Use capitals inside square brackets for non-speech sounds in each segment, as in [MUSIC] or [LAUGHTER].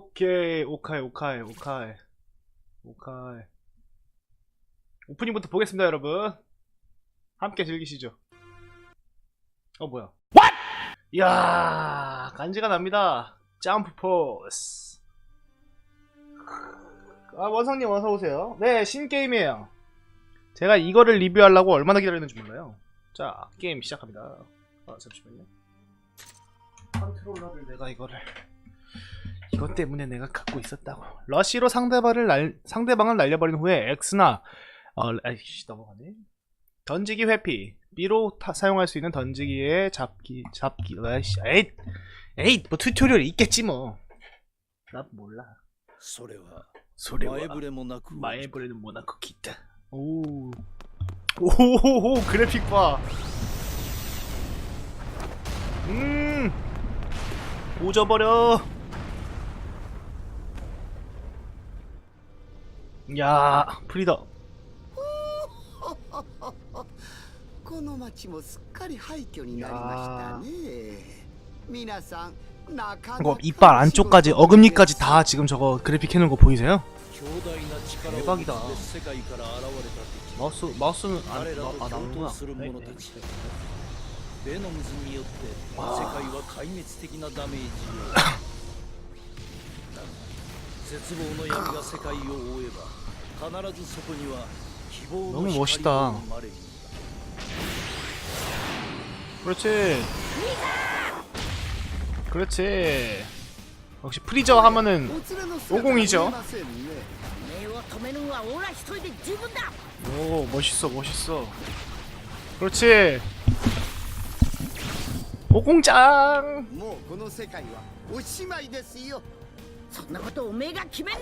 오케이 오카이 오카이 오카이. 오카이. 오프닝부터 보겠습니다 여러분. 함께 즐기시죠. 어 뭐야? What? 이야 간지가 납니다. 점프 포스 아 원상님 어서오세요. 네 신게임이에요. 제가 이거를 리뷰하려고 얼마나 기다렸는지 몰라요. 자 게임 시작합니다. 아 잠시만요. 컨트롤러를 내가 이거를 이것 때문에 내가 갖고 있었다고. 러쉬로 상대방을, 날, 상대방을 날려버린 후에 X나 어, 아이씨 넘어가네. 던지기 회피. B로 타, 사용할 수 있는 던지기의 잡기 잡기. 아이씨 에잇 에잇 뭐 튜토리얼 있겠지 뭐. 나 몰라. 소래와 소래와 마에브레 모나쿠 마에브레 모나쿠 기타. 오. 오호호 그래픽 봐. 음. 오져버려. 야, 프리다. [LAUGHS] この町もすっかり廃墟になりましたね皆さんなかな 이거 か 이빨 안쪽까지 어금니까지 다 지금 저거 그래픽 해놓은 거 보이세요? 強大な力を대박이다 持って世界から現れた敵 마우스 마우스는 안, 彼らと 아 共 나오는구나. [COUGHS] 闘する 네, 者 네. たちベノムズによって世界は壊滅的なダメージをだが絶望の闇が世界を覆えば必ずそこには希望の 너무 光 멋있다. が生まれる 그렇지. 그렇지. 역시 프리저 하면은 お連れの姿 오공이죠. 見えませんね目を止めるのはオーラ一人で十分だ 오 멋있어 멋있어. 그렇지. 보공장. もうこの世界はおしまいですよそんなことおめえが決めんな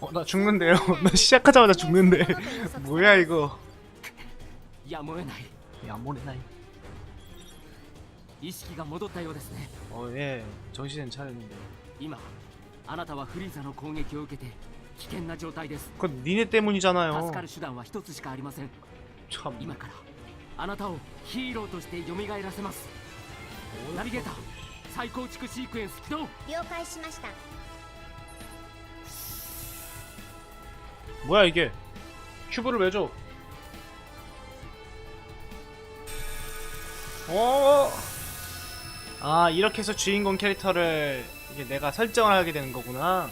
어 나 죽는데요. 나 시작하자마자 죽는데. 뭐야 이거. やむを得ない 야모레나이. 意識が戻ったようですね 어 예. 정신은 차렸는데. 今あなたはフリーザの攻撃を受けて危険な状態です 그건 니네 때문이잖아요. 助かる手段は一つしかありません 참. 今からあなたをヒーローとして蘇らせますナビゲーター再構築シークエンス起動了解しました 뭐야 이게? 큐브를 왜 줘? 어. 아 이렇게 해서 주인공 캐릭터를 이게 내가 설정을 하게 되는 거구나.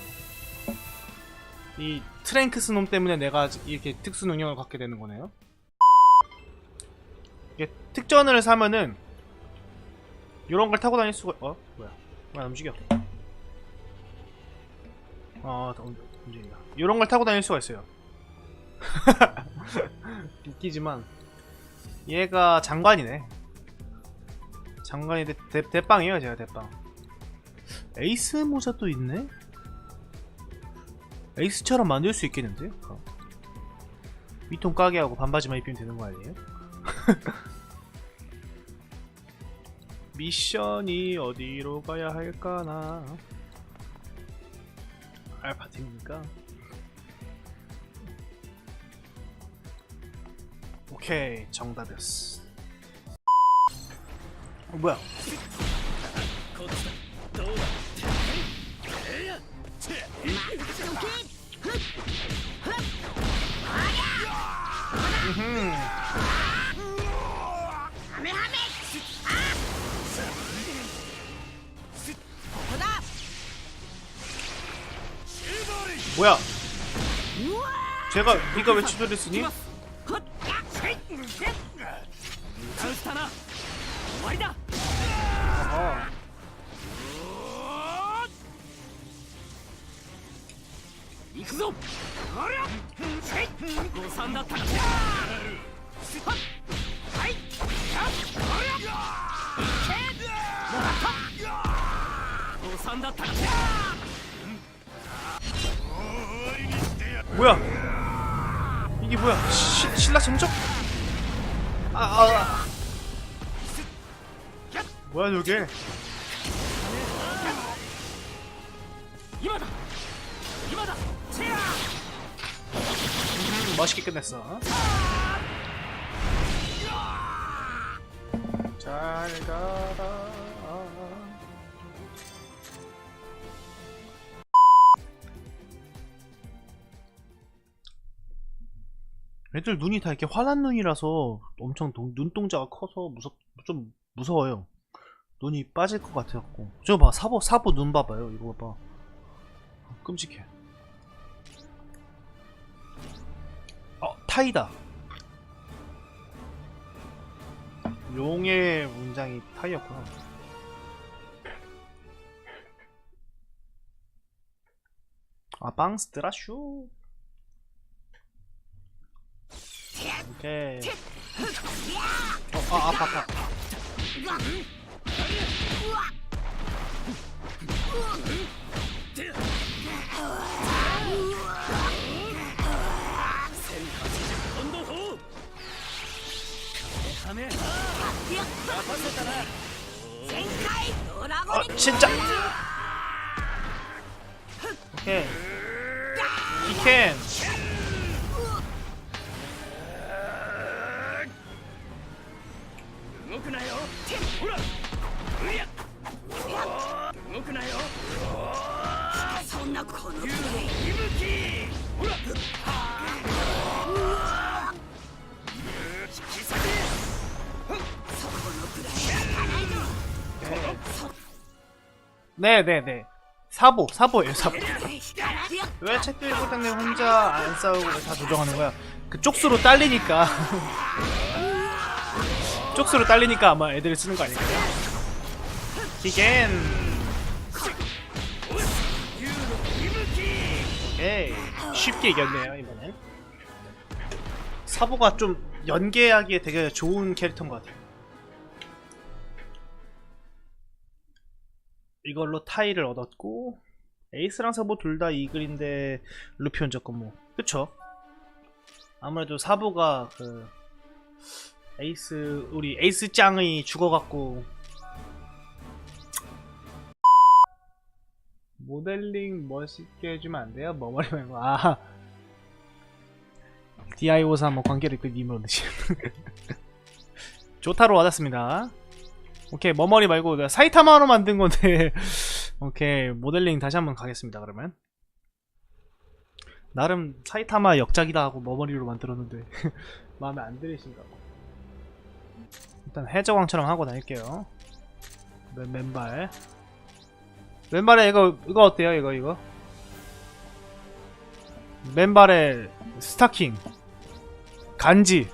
이 트랭크스 놈 때문에 내가 이렇게 특수 능력을 갖게 되는 거네요. 이게 특전을 사면은 이런 걸 타고 다닐 수가 어 뭐야? 왜 안 움직여? 아 움- 움직인다. 이런 걸 타고 다닐 수가 있어요. [LAUGHS] 웃기지만 얘가 장관이네. 장관이 대, 대, 대빵이에요 제가 대빵. 에이스 모자도 있네. 에이스처럼 만들 수 있겠는데? 어. 위통 까게 하고 반바지만 입히면 되는 거 아니에요? [LAUGHS] 미션이 어디로 가야 할까나? 알파팀입니까? 오케이 정답이었어. 어 뭐야 뭐야? 제가 네가 왜 치졸했으니? 아. 뭐야? 이게 뭐야? 시, 신라 점점? 아, 아, 아, 뭐야 저게? 음, 멋있게 끝냈어. 잘 가라. 애들 눈이 다 이렇게 환한 눈이라서 엄청 동- 눈동자가 커서 무섭 좀 무서워요. 눈이 빠질 것 같아갖고. 저거 봐 사보 사보 눈 봐봐요. 이거 봐. 끔찍해. 어, 타이다. 용의 문장이 타이였구나. 아, 빵스 드라슈. 오케이. 어, 아, 아파, 아파. 어, 진짜. 오케이. 이켄. 네, 네, 네. 사보, 사보예요, 사보. [LAUGHS] 왜 책들 보탕님 혼자 안 싸우고 왜다 조정하는 거야? 그 쪽수로 딸리니까. [LAUGHS] 쪽수로 딸리니까 아마 애들이 쓰는 거 아닐까요? 기겐. 오케이. 쉽게 이겼네요, 이번엔. 사보가 좀 연계하기에 되게 좋은 캐릭터인 것 같아요. 이걸로 타이를 얻었고 에이스랑 사보 둘 다 이글인데 루피 혼자 거뭐 그쵸? 아무래도 사보가 그 에이스 우리 에이스 짱이 죽어갖고 모델링 멋있게 해주면 안 돼요? 머머리 말고. 아. DI오사 뭐 관계를 그 님으로 넣으시 조타로 [LAUGHS] 받았습니다 오케이 머머리 말고 사이타마로 만든 건데. [LAUGHS] 오케이 모델링 다시 한번 가겠습니다 그러면. 나름 사이타마 역작이다 하고 머머리로 만들었는데. [LAUGHS] 마음에 안 들으신가 봐. 일단 해적왕처럼 하고 다닐게요. 맨, 맨발. 맨발에 이거 이거 어때요 이거 이거? 맨발에 스타킹. 간지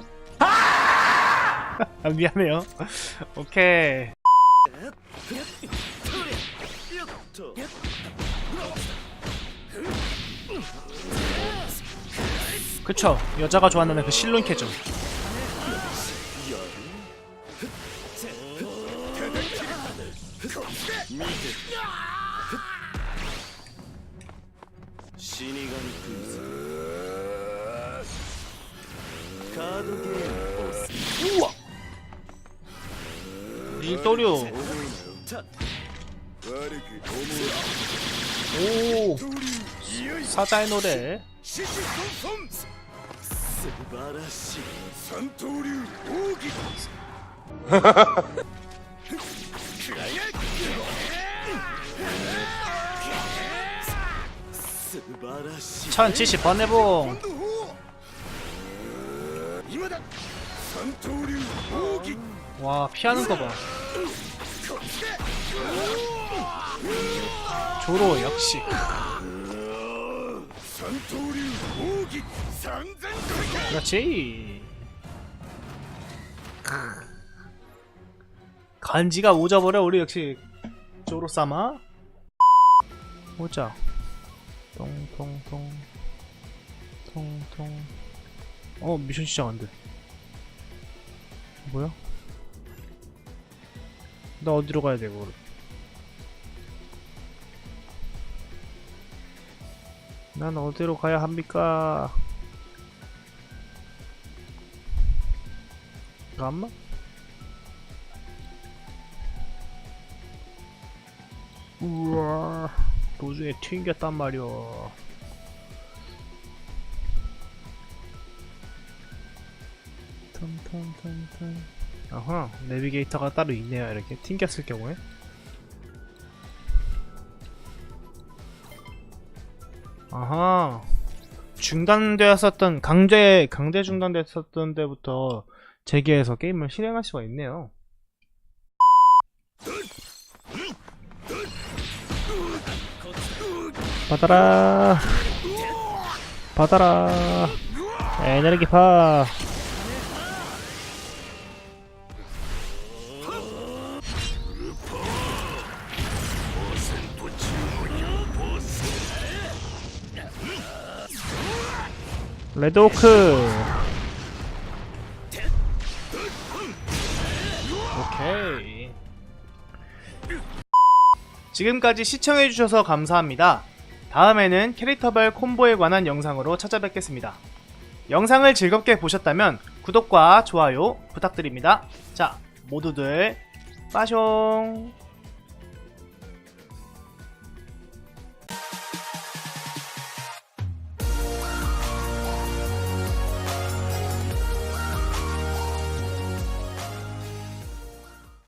[LAUGHS] 아, 미안해요. 오케이. 그쵸 여자가 좋아하는 그 실론 캐죠 우와 이 떠려. 오 사자의 노래. 천칠십 번 해봉. 와 피하는 거 봐. 조로 역시. 그렇지. 간지가 오져버려 우리 역시 조로 삼아 오자. 통통통. 통통. 어 미션 시작 안돼 뭐야? 나 어디로 가야 되고 난 어디로 가야 합니까? 잠깐만 우와 도중에 튕겼단 말이오. 텀텀텀텀. 아하, 내비게이터가 따로 있네요. 이렇게 튕겼을 경우에. 아하. 중단되었었던 강제 강제 중단됐었던 데부터 재개해서 게임을 실행할 수가 있네요. 받아라. 받아라. 에너지 파. 레드오크. 오케이. 지금까지 시청해주셔서 감사합니다. 다음에는 캐릭터별 콤보에 관한 영상으로 찾아뵙겠습니다. 영상을 즐겁게 보셨다면 구독과 좋아요 부탁드립니다. 자 모두들 빠숑